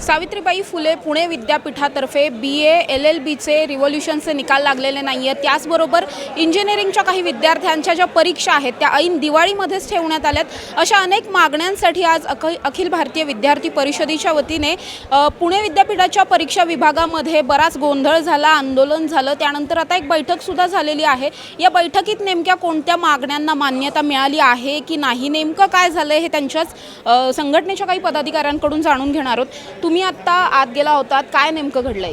सावित्रीबाई फुले पुणे विद्यापीठातर्फे B A L L बीचे रिव्होल्युशनचे निकाल लागलेले नाही आहेत त्याचबरोबर इंजिनिअरिंगच्या काही विद्यार्थ्यांच्या ज्या परीक्षा आहेत त्या ऐन दिवाळीमध्येच ठेवण्यात आल्यात. अशा अनेक मागण्यांसाठी आज अख अखिल भारतीय विद्यार्थी परिषदेच्या वतीने पुणे विद्यापीठाच्या परीक्षा विभागामध्ये बराच गोंधळ झाला आंदोलन झालं. त्यानंतर आता एक बैठकसुद्धा झालेली आहे. या बैठकीत नेमक्या कोणत्या मागण्यांना मान्यता मिळाली आहे की नाही? नेमकं काय झालं हे त्यांच्याच संघटनेच्या काही पदाधिकाऱ्यांकडून जाणून घेणार आहोत. तुम्ही आत्ता आत गेला होतात काय नेमकं घडलंय?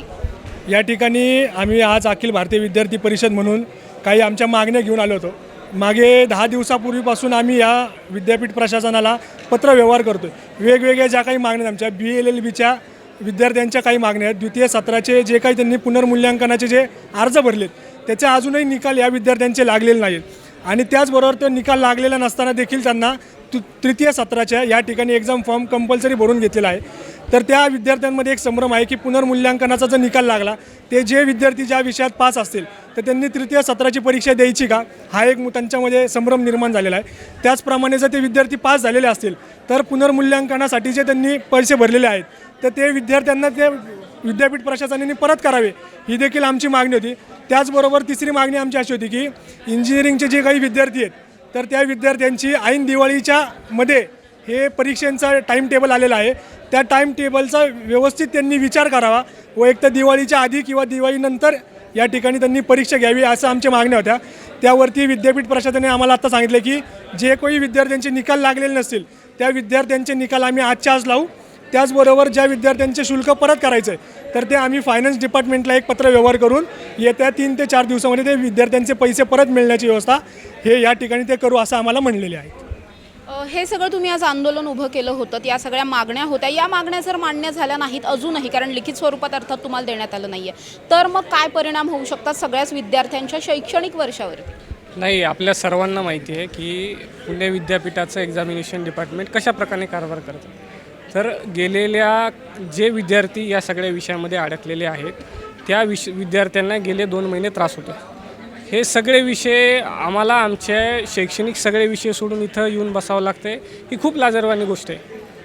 या ठिकाणी आम्ही आज अखिल भारतीय विद्यार्थी परिषद म्हणून काही आमच्या मागण्या घेऊन आलो होतो. मागे दहा दिवसापूर्वीपासून आम्ही या विद्यापीठ प्रशासनाला पत्र व्यवहार करतो वेगवेगळ्या ज्या काही मागण्या आमच्या बी एल एल बीच्या विद्यार्थ्यांच्या काही मागण्या आहेत द्वितीय सत्राचे जे काही त्यांनी पुनर्मूल्यांकनाचे जे अर्ज भरलेत त्याचे अजूनही निकाल या विद्यार्थ्यांचे लागलेले नाहीत. आणि त्याचबरोबर तो निकाल लागलेला नसताना देखील त्यांना तृ तृतीय सत्राच्या या ठिकाणी एक्झाम फॉर्म कंपल्सरी भरून घेतलेला आहे. तर त्या विद्यार्थ्यांमध्ये एक संभ्रम आहे की पुनर्मूल्यांकनाचा जर निकाल लागला ते जे विद्यार्थी ज्या विषयात पास असतील तर त्यांनी तृतीय सत्राची परीक्षा द्यायची का? हा एक मु- त्यांच्यामध्ये संभ्रम निर्माण झालेला आहे. त्याचप्रमाणे जर ते विद्यार्थी पास झालेले असतील तर पुनर्मूल्यांकनासाठी जे त्यांनी पैसे भरलेले आहेत तर ते विद्यार्थ्यांना ते विद्यापीठ प्रशासनाने परत करावे. ही देखील आमची मागणी होती. त्याचबरोबर तिसरी मागणी आमची अशी होती की इंजिनिअरिंगचे जे काही विद्यार्थी आहेत तर त्या विद्यार्थ्यांची ऐन दिवाळीच्या मध्ये हे परीक्षांचा टाईम टेबल आलेला आहे. त्या टाईम टेबलचा व्यवस्थित त्यांनी विचार करावा व एक तर दिवाळीच्या आधी किंवा दिवाळीनंतर या ठिकाणी त्यांनी परीक्षा घ्यावी असं आमच्या मागण्या होत्या. त्यावरती विद्यापीठ प्रशासनाने आम्हाला आता सांगितलं की जे कोणी विद्यार्थ्यांचे निकाल लागलेले नसतील त्या विद्यार्थ्यांचे निकाल आम्ही आजच्या आज लावू. त्याचबरोबर ज्या विद्यार्थ्यांचे शुल्क परत करायचं आहे तर ते आम्ही फायनान्स डिपार्टमेंटला एक पत्र व्यवहार करून येत्या तीन ते चार दिवसामध्ये ते विद्यार्थ्यांचे पैसे परत मिळण्याची व्यवस्था हे या ठिकाणी ते करू असं आम्हाला म्हणलेले आहे. हे सगळं तुम्ही आज आंदोलन उभं केलं होतं या सगळ्या मागण्या होत्या. या मागण्या जर मान्य झाल्या नाहीत अजूनही कारण लिखित स्वरूपात अर्थात तुम्हाला देण्यात आलं नाहीये तर मग काय परिणाम होऊ शकतात सगळ्याच विद्यार्थ्यांच्या शैक्षणिक वर्षावरती? नाही आपल्या सर्वांना माहिती आहे की पुणे विद्यापीठाचं एक्झामिनेशन डिपार्टमेंट कशा प्रकारे कारभार करतं? तर गेलेल्या जे विद्यार्थी या सगळ्या विषयामध्ये अडकलेले आहेत त्या विष विद्यार्थ्यांना गेले दोन महिने त्रास होतो. हे सगळे विषय आम्हाला आमचे शैक्षणिक सगळे विषय सोडून इथं येऊन बसावं लागते ही खूप लाजरवानी गोष्ट आहे.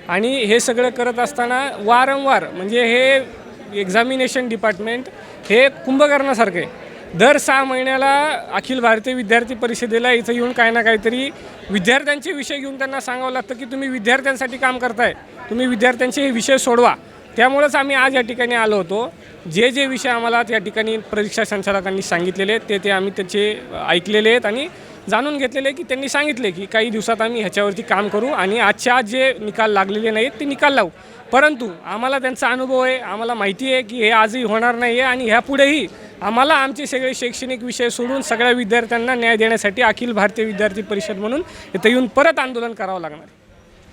आणि हे सगळं करत असताना वारंवार म्हणजे हे एक्झामिनेशन डिपार्टमेंट हे कुंभकर्णासारखं आहे. दर सहा महिन्याला अखिल भारतीय विद्यार्थी परिषदेला इथं येऊन काही ना काहीतरी विद्यार्थ्यांचे विषय घेऊन त्यांना सांगावं लागतं की तुम्ही विद्यार्थ्यांसाठी काम करताय. तुम्ही विद्यार्थ्यांचे हे विषय सोडवा. त्यामुळंच आम्ही आज या ठिकाणी आलो होतो. जे जे विषय आम्हाला या ठिकाणी परीक्षा संचालकांनी सांगितलेले आहेत ते ते आम्ही त्याचे ऐकलेले आहेत आणि जाणून घेतलेले आहे की त्यांनी सांगितले की काही दिवसात आम्ही ह्याच्यावरती काम करू आणि आजच्या आज जे निकाल लागलेले नाहीत ते निकाल लावू. परंतु आम्हाला त्यांचा अनुभव आहे आम्हाला माहिती आहे की हे आजही होणार नाही आहे आणि ह्यापुढेही आम्हाला आमचे सगळे शैक्षणिक विषय सोडून सगळ्या विद्यार्थ्यांना न्याय देण्यासाठी अखिल भारतीय विद्यार्थी परिषद म्हणून इथं येऊन परत आंदोलन करावं लागणार.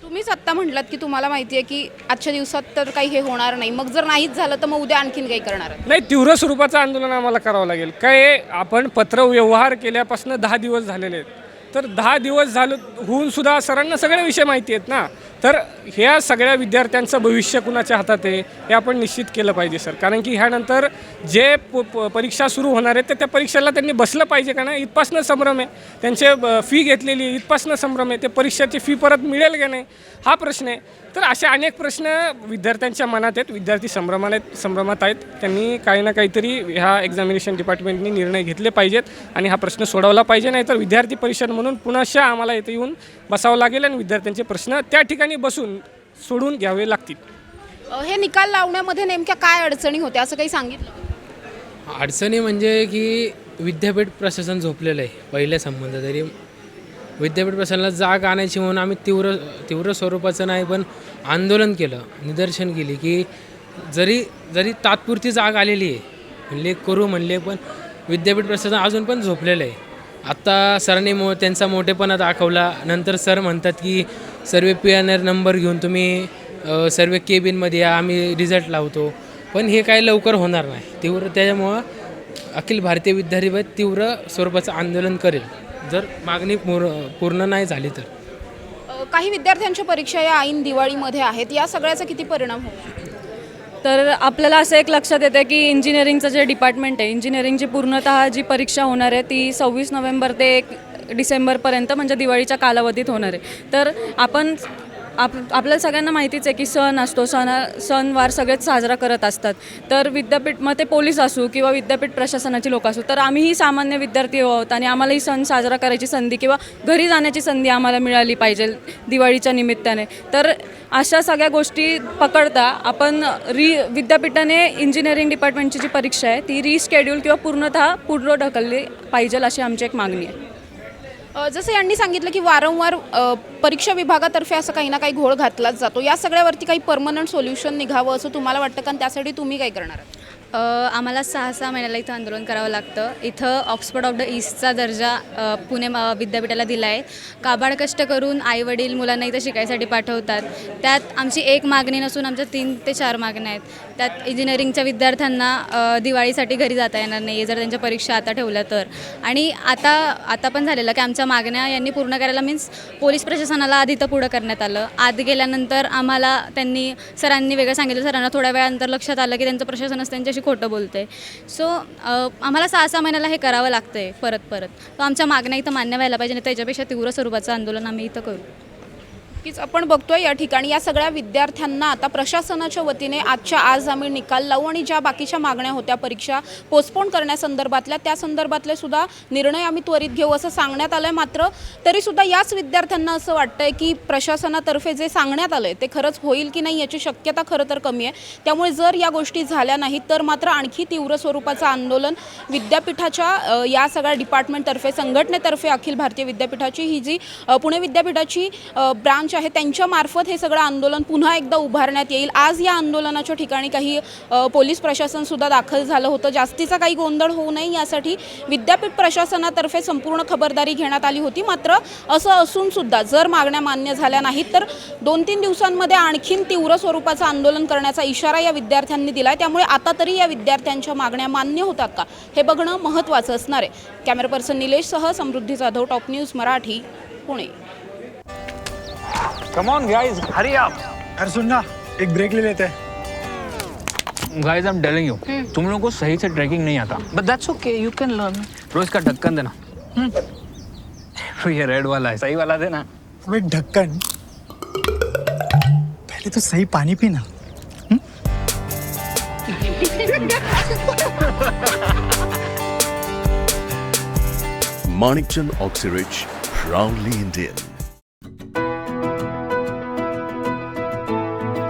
तुम्हीच आत्ता म्हटलात की तुम्हाला माहिती आहे की आजच्या दिवसात तर काही हे होणार नाही. मग जर नाहीच झालं तर मग उद्या आणखीन काही करणार नाही तीव्र स्वरूपाचं आंदोलन आम्हाला करावं लागेल. काय आपण पत्र व्यवहार केल्यापासून दहा दिवस झालेले आहेत. तर दहा दिवस झालं होऊन सुद्धा सरांना सगळे विषय माहिती आहेत ना. तर ह्या सगळ्या विद्यार्थ्यांचं भविष्य कुणाच्या हातात आहे हे आपण निश्चित केलं पाहिजे सर. कारण की ह्यानंतर जे प प- परीक्षा सुरू होणार आहेत तर त्या परीक्षेला त्यांनी बसलं पाहिजे का नाही? इथपासनं संभ्रम आहे. त्यांचे फी घेतलेली आहे, इथपासनं संभ्रम आहे. ते परीक्षेची फी परत मिळेल का नाही? हा प्रश्न आहे. तर असे अनेक प्रश्न विद्यार्थ्यांच्या मनात आहेत. विद्यार्थी संभ्रमाला संभ्रमात आहेत. त्यांनी काही ना काहीतरी ह्या एक्झामिनेशन डिपार्टमेंटनी निर्णय घेतले पाहिजेत आणि हा प्रश्न सोडवला पाहिजे. नाही तर विद्यार्थी परिषद म्हणून पुन्हाशा आम्हाला इथे येऊन बसावं लागेल आणि विद्यार्थ्यांचे प्रश्न त्या ठिकाणी बसून सोडून घ्यावे लागतील. हे निकाल लावण्यामध्ये नेमक्या काय अडचणी होत्या असं काही सांगितलं? अडचणी म्हणजे की विद्यापीठ प्रशासन झोपलेलं आहे पहिल्या संबंध तरी. विद्यापीठ प्रशासनाला जाग आणायची म्हणून आम्ही तीव्र तीव्र स्वरूपाचं नाही पण आंदोलन केलं निदर्शन केली की जरी जरी तात्पुरती जाग आलेली आहे म्हणले करू म्हणले पण विद्यापीठ प्रशासन अजून पण झोपलेलं आहे. आत्ता सरांनी मो त्यांचा मोठेपणा दाखवला. नंतर सर म्हणतात की सर्व पी एन आर नंबर घेऊन तुम्ही सर्व केबिनमध्ये या आम्ही रिझल्ट लावतो. पण हे काय लवकर होणार नाही. तीव्र त्याच्यामुळं अखिल भारतीय विद्यार्थी तीव्र स्वरूपाचं आंदोलन करेल. जर मागणी पूर पूर्ण नाही झाली तर. काही विद्यार्थ्यांच्या परीक्षा या ऐन दिवाळीमध्ये आहेत. या सगळ्याचा किती परिणाम होईल तर आपल्याला असं एक लक्षात येतं की इंजिनिअरिंगचं जे डिपार्टमेंट आहे इंजिनिअरिंगची पूर्णतः जी परीक्षा होणार आहे ती सव्वीस नोव्हेंबर ते एक डिसेंबरपर्यंत म्हणजे दिवाळीच्या कालावधीत होणार आहे. तर आपण आप आपल्याला सगळ्यांना माहितीच आहे की सण असतो सण सणवार सगळेच साजरा करत असतात. तर विद्यापीठ मग ते पोलीस असू किंवा विद्यापीठ प्रशासनाचे लोक असू तर आम्हीही सामान्य विद्यार्थी आहोत आणि आम्हालाही सण साजरा करायची संधी किंवा घरी जाण्याची संधी आम्हाला मिळाली पाहिजे दिवाळीच्या निमित्ताने. तर अशा सगळ्या गोष्टी पकडता आपण री विद्यापीठाने इंजिनिअरिंग डिपार्टमेंटची जी परीक्षा आहे ती रिस्केड्यूल किंवा पूर्णतः पुढं ढकलली पाहिजे अशी आमची एक मागणी आहे. जसं यांनी सांगितलं की वारंवार परीक्षा विभागातर्फे असं काही ना काही घोळ घातलाच जातो. या सगळ्यावरती काही परमनंट सोल्युशन निघावं असं तुम्हाला वाटतं कारण त्यासाठी तुम्ही काय करणार आहात? आम्हाला सहा सहा महिन्याला इथं आंदोलन करावं लागतं. इथं ऑक्सफर्ड ऑफ द ईस्टचा दर्जा पुणे विद्यापीठाला दिला आहे काबाड कष्ट करून आईवडील मुलांना इथं शिकायसाठी पाठवतात. त्यात आमची एक मागणी नसून आमच्या तीन ते चार मागण्या आहेत. त्यात इंजिनिअरिंगच्या विद्यार्थ्यांना दिवाळीसाठी घरी जाता येणार नाही जर त्यांच्या परीक्षा आता ठेवल्या तर. आणि आता आता पण झालेलं की आमच्या मागण्या यांनी पूर्ण करायला मीन्स पोलीस प्रशासनाला आधी तर पुढं करण्यात आलं. आत गेल्यानंतर आम्हाला त्यांनी सरांनी वेगळं सांगितलं. सरांना थोड्या वेळानंतर लक्षात आलं की त्यांचं प्रशासनच त्यांच्याशी खोटं बोलते. सो आम्हाला सहा सहा महिन्याला हे करावं लागतं आहे परत परत तो आमच्या मागण्या इथं मान्य व्हायला पाहिजे नाही त्याच्यापेक्षा तीव्र स्वरूपाचं आंदोलन आम्ही इथं करू. नक्कीच आपण बघतोय या ठिकाणी. या सगळ्या विद्यार्थ्यांना आता प्रशासनाच्या वतीने आजच्या आज आम्ही निकाल लावू आणि ज्या बाकीच्या मागण्या होत्या परीक्षा पोस्टपोन करण्यासंदर्भातल्या त्या संदर्भातले सुद्धा निर्णय आम्ही त्वरित घेऊ असं सांगण्यात आलं आहे मात्र तरीसुद्धा याच विद्यार्थ्यांना असं वाटतंय की प्रशासनातर्फे जे सांगण्यात आलं आहे ते खरंच होईल की नाही याची शक्यता खरं तर कमी आहे. त्यामुळे जर या गोष्टी झाल्या नाहीत तर मात्र आणखी तीव्र स्वरूपाचं आंदोलन विद्यापीठाच्या या सगळ्या डिपार्टमेंटतर्फे संघटनेतर्फे अखिल भारतीय विद्यापीठाची ही जी पुणे विद्यापीठाची ब्रांच ब्रांच आहे त्यांच्यामार्फत हे सगळं आंदोलन पुन्हा एकदा उभारण्यात येईल. आज या आंदोलनाच्या ठिकाणी काही पोलीस प्रशासनसुद्धा दाखल झालं होतं. जास्तीचा काही गोंधळ होऊ नये यासाठी विद्यापीठ प्रशासनातर्फे संपूर्ण खबरदारी घेण्यात आली होती. मात्र असं असूनसुद्धा जर मागण्या मान्य झाल्या नाहीत तर दोन तीन दिवसांमध्ये आणखीन तीव्र स्वरूपाचं आंदोलन करण्याचा इशारा या विद्यार्थ्यांनी दिला आहे त्यामुळे आता तरी या विद्यार्थ्यांच्या मागण्या मान्य होतात का? हे बघणं महत्त्वाचं असणार आहे. Camera person निलेशसह Samruddhi Jadhav top news Marathi Pune. Come on guys Hari आप अरे सुन एक ब्रेक ले लेते हैं। Guys I am telling you तुम लोगों को सही से ट्रैकिंग नहीं आता। But that's okay you can learn रोज का ढक्कन देना। हम्म। तो ये रेड वाला है सही वाला देना। अबे ढक्कन पहले तो सही पानी पीना। Manikchand Oxyrich, proudly Indian.